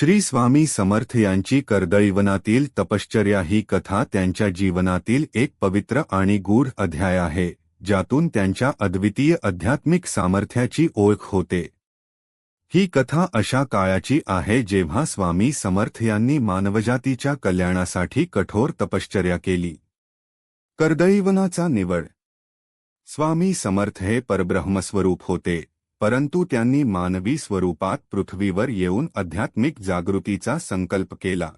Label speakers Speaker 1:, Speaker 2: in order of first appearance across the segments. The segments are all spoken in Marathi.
Speaker 1: श्री स्वामी समर्थ यांची कर्दैवनातील तपश्चर्या ही कथा त्यांच्या जीवनातील एक पवित्र आणि गूढ अध्याय आहे ज्यातून त्यांच्या अद्वितीय आध्यात्मिक सामर्थ्याची ओळख होते. ही कथा अशा काळाची आहे जेव्हा स्वामी समर्थ यांनी मानवजातीच्या कल्याणासाठी कठोर तपश्चर्या केली. कर्दैवनाचा निवड. स्वामी समर्थ हे परब्रह्मस्वरूप होते. परंतु त्यांनी मानवी स्वरूपात पृथ्वीवर येऊन आध्यात्मिक जागृतीचा संकल्प केला.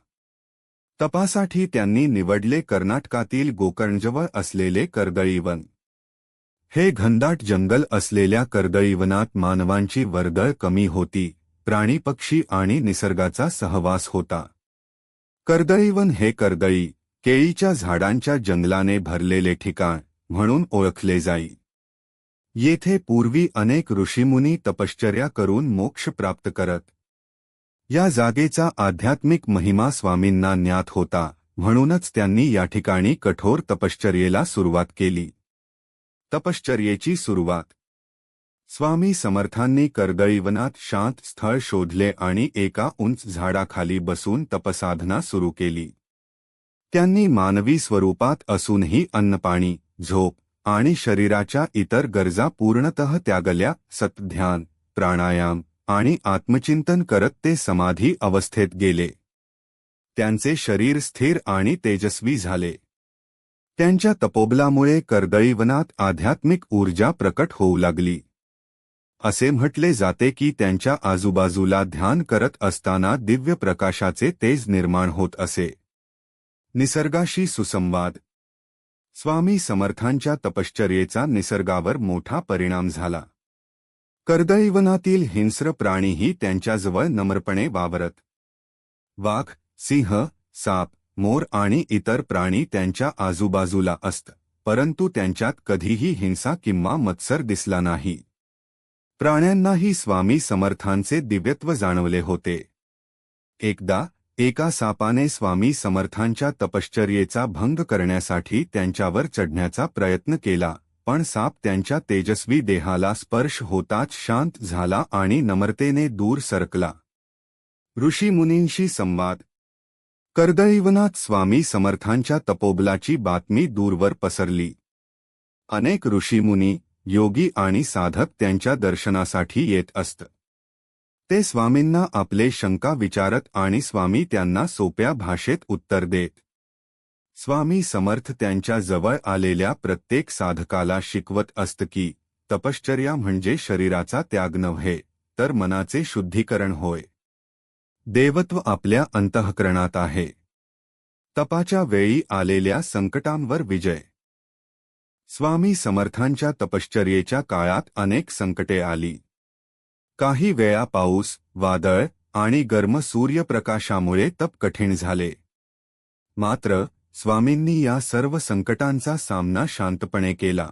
Speaker 1: तपासाठी त्यांनी निवडले कर्नाटकातील गोकर्णजवळ असलेले कर्दळीवन. हे घनदाट जंगल असलेल्या कर्दळीवनात मानवांची वर्दळ कमी होती प्राणी पक्षी आणि निसर्गाचा सहवास होता. कर्दळीवन हे कर्दळी केळीच्या झाडांच्या जंगलाने भरलेले ठिकाण म्हणून ओळखले जाई. येथे पूर्वी अनेक ऋषीमुनी तपश्चर्या करून मोक्ष प्राप्त करत. या जागेचा आध्यात्मिक महिमा स्वामींना ज्ञात होता म्हणूनच त्यांनी या ठिकाणी कठोर तपश्चर्येला सुरुवात केली. तपश्चर्येची सुरुवात. स्वामी समर्थांनी कर्दळीवनात शांत स्थळ शोधले आणि एका उंच झाडाखाली बसून तपसाधना सुरू केली. त्यांनी मानवी स्वरूपात असूनही अन्नपाणी झोप आणि शरीराच्या इतर गरजा पूर्णतः त्यागल्या सतध्यान प्राणायाम आणि आत्मचिंतन करत ते समाधी अवस्थेत गेले. त्यांचे शरीर स्थिर आणि तेजस्वी झाले. त्यांच्या तपोबलामुळे कर्दळीवनात आध्यात्मिक ऊर्जा प्रकट होऊ लागली. असे म्हटले जाते की त्यांच्या आजूबाजूला ध्यान करत असताना दिव्य प्रकाशाचे तेज निर्माण होत असे. निसर्गाशी सुसंवाद स्वामी समर्थांच्या तपश्चर्येचा निसर्गावर मोठा परिणाम झाला. कर्दैवनातील हिंस्र प्राणीही त्यांच्याजवळ नम्रपणे वावरत. वाघ सिंह साप मोर आणि इतर प्राणी त्यांच्या आजूबाजूला असत परंतु त्यांच्यात कधीही हिंसा किंवा मत्सर दिसला नाही. प्राण्यांनाही स्वामी समर्थांचे दिव्यत्व जाणवले होते. एकदा एका सापाने स्वामी समर्थांच्या तपश्चर्येचा भंग करण्यासाठी त्यांच्यावर चढण्याचा प्रयत्न केला पण साप त्यांच्या तेजस्वी देहाला स्पर्श होताच शांत झाला आणि नम्रतेने दूर सरकला. ऋषीमुनींशी संवाद. कर्दळीवनात स्वामी समर्थांच्या तपोबलाची बातमी दूरवर पसरली. अनेक ऋषीमुनी योगी आणि साधक त्यांच्या दर्शनासाठी येत असत. ते स्वामींना आपले शंका विचारत आणि स्वामी त्यांना सोप्या भाषेत उत्तर देत. स्वामी समर्थ त्यांच्या जवळ आलेल्या प्रत्येक साधकाला शिकवत असत की तपश्चर्या म्हणजे शरीराचा त्याग नव्हे तर मनाचे शुद्धीकरण होय. देवत्व आपल्या अंतःकरणात आहे. तपाच्या वेळी आलेल्या संकटांवर विजय. स्वामी समर्थांच्या तपश्चर्येच्या काळात अनेक संकटे आली. काही वेळा पाऊस वादळ आणि गर्म सूर्यप्रकाशामुळे तप कठीण झाले. मात्र स्वामींनी या सर्व संकटांचा सामना शांतपणे केला.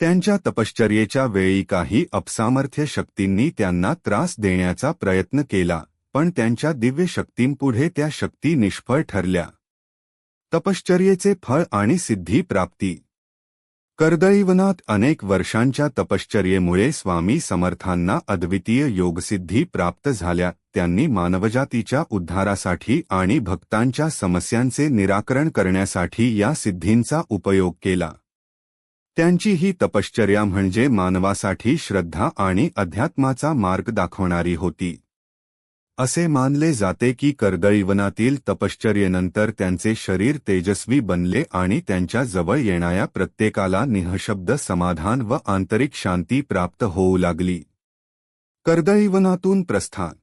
Speaker 1: त्यांच्या तपश्चर्येच्या वेळी काही अपसामर्थ्य शक्तींनी त्यांना त्रास देण्याचा प्रयत्न केला पण त्यांच्या दिव्य शक्तींपुढे त्या शक्ती निष्फळ ठरल्या. तपश्चर्येचे फळ आणि सिद्धी प्राप्ती कर्दळीवनात अनेक वर्षांच्या तपश्चर्येमुळे स्वामी समर्थांना अद्वितीय योगसिद्धी प्राप्त झाल्या. त्यांनी मानवजातीच्या उद्धारासाठी आणि भक्तांच्या समस्यांचे निराकरण करण्यासाठी या सिद्धींचा उपयोग केला. त्यांची ही तपश्चर्या म्हणजे मानवासाठी श्रद्धा आणि अध्यात्माचा मार्ग दाखवणारी होती. असे मानले जाते की कर्दळीवनातील तपश्चर्येनंतर त्यांचे शरीर तेजस्वी बनले आणि त्यांच्या जवळ येणाऱ्या प्रत्येकाला निःशब्द समाधान व आंतरिक शांती प्राप्त होऊ लागली. कर्दळीवनातून प्रस्थान.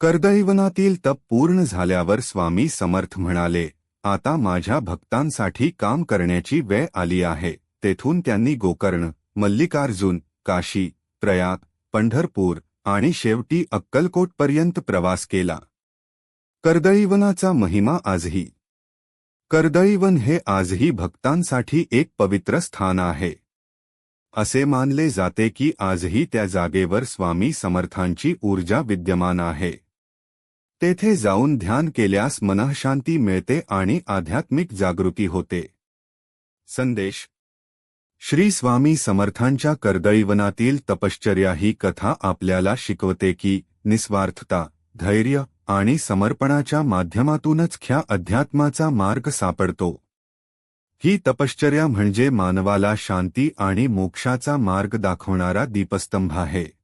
Speaker 1: कर्दळीवनातील तप पूर्ण झाल्यावर स्वामी समर्थ म्हणाले आता माझ्या भक्तांसाठी काम करण्याची वेळ आली आहे. तेथून त्यांनी गोकर्ण मल्लिकार्जुन काशी प्रयाग पंढरपूर आणि शेवटी अक्कलकोटपर्यंत प्रवास केला. कर्दळीवनाचा महिमा आजही. कर्दळीवन हे आजही भक्तांसाठी एक पवित्र स्थान आहे. असे मानले जाते की आजही त्या जागेवर स्वामी समर्थांची ऊर्जा विद्यमान आहे. तेथे जाऊन ध्यान केल्यास मनःशांती मिळते आणि आध्यात्मिक जागृती होते. संदेश श्री स्वामी समर्थांच्या कर्दळीवनातील तपश्चर्या ही कथा आपल्याला शिकवते की निस्वार्थता धैर्य आणि समर्पणाच्या माध्यमातूनच ख्या अध्यात्माचा मार्ग सापडतो. ही तपश्चर्या म्हणजे मानवाला शांती आणि मोक्षाचा मार्ग दाखवणारा दीपस्तंभ आहे.